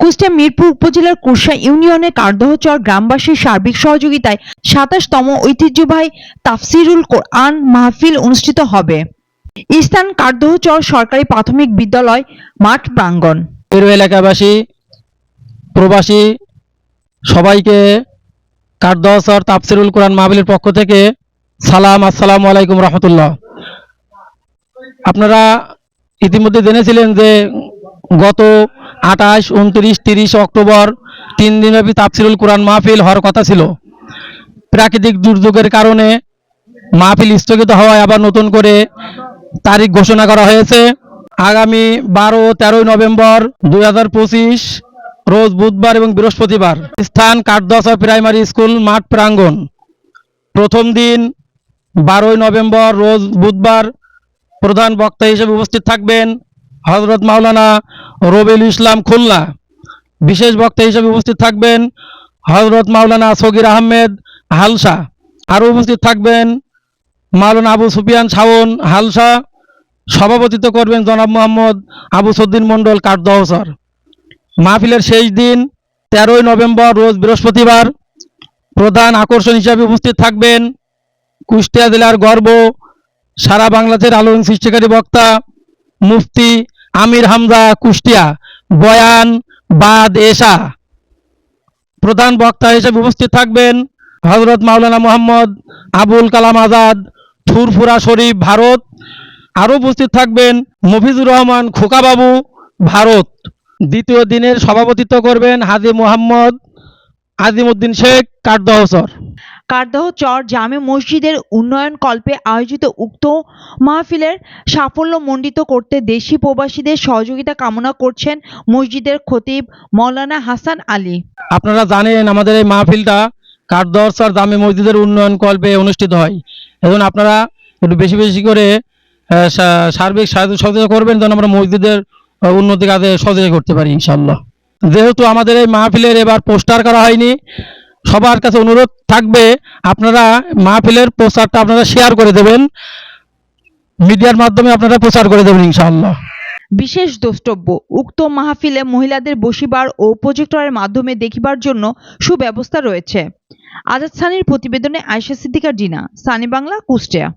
কুষ্টিয়া মিরপুর উপজেলার কুরসা ইউনিয়নের কারদহচর গ্রামবাসীর সার্বিক সহযোগিতায় সাতাশতম ঐতিহ্যবাহী তাফসিরুল কোরআন মাহফিল অনুষ্ঠিত হবে। ইস্তান কারদহচর সরকারি প্রাথমিক বিদ্যালয়, মাঠ প্রাঙ্গণ। এলাকাবাসী, প্রবাসী সবাইকে কারদহসর তাফসিরুল কোরআন মাহফিলের পক্ষ থেকে সালাম, আসসালামু আলাইকুম রহমতুল্লাহ। আপনারা ইতিমধ্যে জেনেছিলেন যে গত আঠাশ, উনত্রিশ, তিরিশ অক্টোবর তিন দিনব্যাপী তাফসিরুল কোরআন মাহফিল হওয়ার কথা ছিল। প্রাকৃতিক দুর্যোগের কারণে মাহফিল স্থগিত হওয়ায় আবার নতুন করে তারিখ ঘোষণা করা হয়েছে। আগামী বারো তেরোই নভেম্বর দুই হাজার পঁচিশ, রোজ বুধবার এবং বৃহস্পতিবার। স্থান কাঠদশা প্রাইমারি স্কুল, মাঠ প্রাঙ্গণ। প্রথম দিন বারোই নভেম্বর, রোজ বুধবার প্রধান বক্তা হিসেবে উপস্থিত থাকবেন হজরত মাওলানা রবিল ইসলাম খুলনা। বিশেষ বক্তা হিসেবে উপস্থিত থাকবেন হজরত মাওলানা সগির আহমেদ হালসা। আরও উপস্থিত থাকবেন মাওলানা আবু সুফিয়ান শাওন হালসা। সভাপতিত্ব করবেন জনাব মোহাম্মদ আবু সদ্দিন মণ্ডল কাঠদহসর মাহফিলের শেষ দিন, তেরোই নভেম্বর রোজ বৃহস্পতিবার প্রধান আকর্ষণ হিসাবে উপস্থিত থাকবেন কুষ্টিয়া জেলার গর্ব, সারা বাংলাদেশের আলোড়ন সৃষ্টিকারী বক্তা, মুফতি আমির হামজা কুষ্টিয়া, বয়ান বাদ এশা। প্রধান বক্তা হিসেবে উপস্থিত থাকবেন হজরত মাওলানা মোহাম্মদ আবুল কালাম আজাদ ফুরফুরা শরীফ, ভারত। আরও উপস্থিত থাকবেন মফিজুর রহমান খোকাবাবু, ভারত। দ্বিতীয় দিনের সভাপতিত্ব করবেন হাজি মোহাম্মদ আজিমউদ্দিন শেখ কাঠদহসর কারদহ চর জামে মসজিদের উন্নয়ন কল্পে আয়োজিত উক্ত মাহফিলের সাফল্য মণ্ডিত করতে দেশি প্রবাসীদের সহযোগিতা কামনা করছেন মসজিদের খতিব মৌলানা হাসান আলী। আপনারা জানেন আমাদের এই মাহফিলটা কাঠদহসর জামে মসজিদের উন্নয়ন কল্পে অনুষ্ঠিত হয়। এখন আপনারা একটু বেশি বেশি করে সার্বিক সহযোগিতা করবেন যেন আমরা মসজিদের উন্নতি কাজে সহযোগিতা করতে পারি ইনশাল্লাহ যেহেতু আমাদের এই মাহফিলের এবার পোস্টার করা হয়নি সবার কাছে অনুরোধ থাকবে, আপনারা মাহফিলের প্রচারটা আপনারা শেয়ার করে দেবেন। মিডিয়ার মাধ্যমে আপনারা প্রচার করে দেবেন ইনশাআল্লাহ। বিশেষ দ্রষ্টব্য, উক্ত মাহফিলে মহিলাদের বসিবার ও প্রজেক্টরের মাধ্যমে দেখিবার জন্য সুব্যবস্থা রয়েছে। আজাদ সানির প্রতিবেদনে আয়শা সিদ্দিকা ডিনা সানি বাংলা, কুষ্টিয়া।